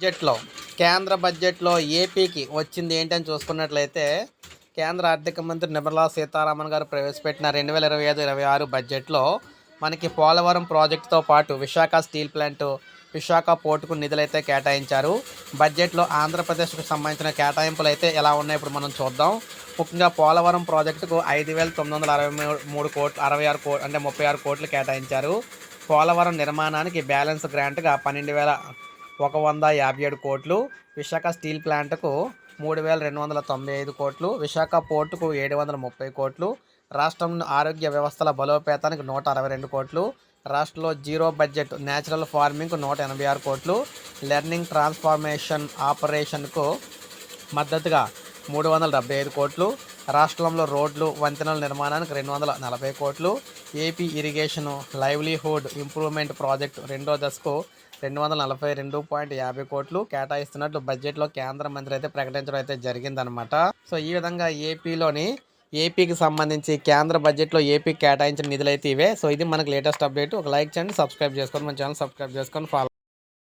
బడ్జెట్లో కేంద్ర బడ్జెట్లో ఏపీకి వచ్చింది ఏంటని చూసుకున్నట్లయితే కేంద్ర ఆర్థిక మంత్రి నిర్మలా సీతారామన్ గారు ప్రవేశపెట్టిన రెండు వేల ఇరవై ఐదు ఇరవై ఆరు బడ్జెట్లో మనకి పోలవరం ప్రాజెక్టుతో పాటు విశాఖ స్టీల్ ప్లాంట్ విశాఖ పోర్టుకు నిధులైతే కేటాయించారు. బడ్జెట్లో ఆంధ్రప్రదేశ్కు సంబంధించిన కేటాయింపులు అయితే ఎలా ఉన్నాయి ఇప్పుడు మనం చూద్దాం. ముఖ్యంగా పోలవరం ప్రాజెక్టుకు ఐదు వేల తొమ్మిది వందల అరవై మూడు మూడు కోట్లు అరవై ఆరు కో అంటే ముప్పై ఆరు కోట్లు కేటాయించారు. పోలవరం నిర్మాణానికి బ్యాలెన్స్ గ్రాంట్గా పన్నెండు వేల ఒక వంద యాభై ఏడు కోట్లు విశాఖ స్టీల్ ప్లాంట్కు మూడు వేల రెండు వందల తొంభై ఐదు కోట్లు విశాఖ పోర్టుకు ఏడు వందల ముప్పై కోట్లు రాష్ట్రం ఆరోగ్య వ్యవస్థల బలోపేతానికి నూట అరవై రెండు కోట్లు రాష్ట్రంలో జీరో బడ్జెట్ న్యాచురల్ ఫార్మింగ్కు నూట ఎనభై ఆరు కోట్లు లెర్నింగ్ ట్రాన్స్ఫార్మేషన్ ఆపరేషన్కు మద్దతుగా మూడు వందల డెబ్బై ఐదు కోట్లు రాష్ట్రంలో రోడ్లు వంతెనల నిర్మాణానికి రెండు వందల నలభై కోట్లు. AP irrigation livelihood improvement project రెండో దశకు రెండు వందల నలభై రెండు పాయింట్ యాభై కోట్లు కేటాయిస్తున్నట్లు బడ్జెట్లో కేంద్ర మంత్రి అయితే ప్రకటించడం అయితే జరిగిందనమాట సో ఈ విధంగా ఏపీలోని ఏపీకి సంబంధించి కేంద్ర బడ్జెట్లో ఏపీకి కేటాయించిన నిధులు అయితే ఇవే. సో ఇది మనకి లేటెస్ట్ అప్డేట్. ఒక లైక్ చేయండి సబ్స్క్రైబ్ చేసుకొని మన ఛానల్ సబ్స్క్రైబ్ చేసుకొని ఫాలో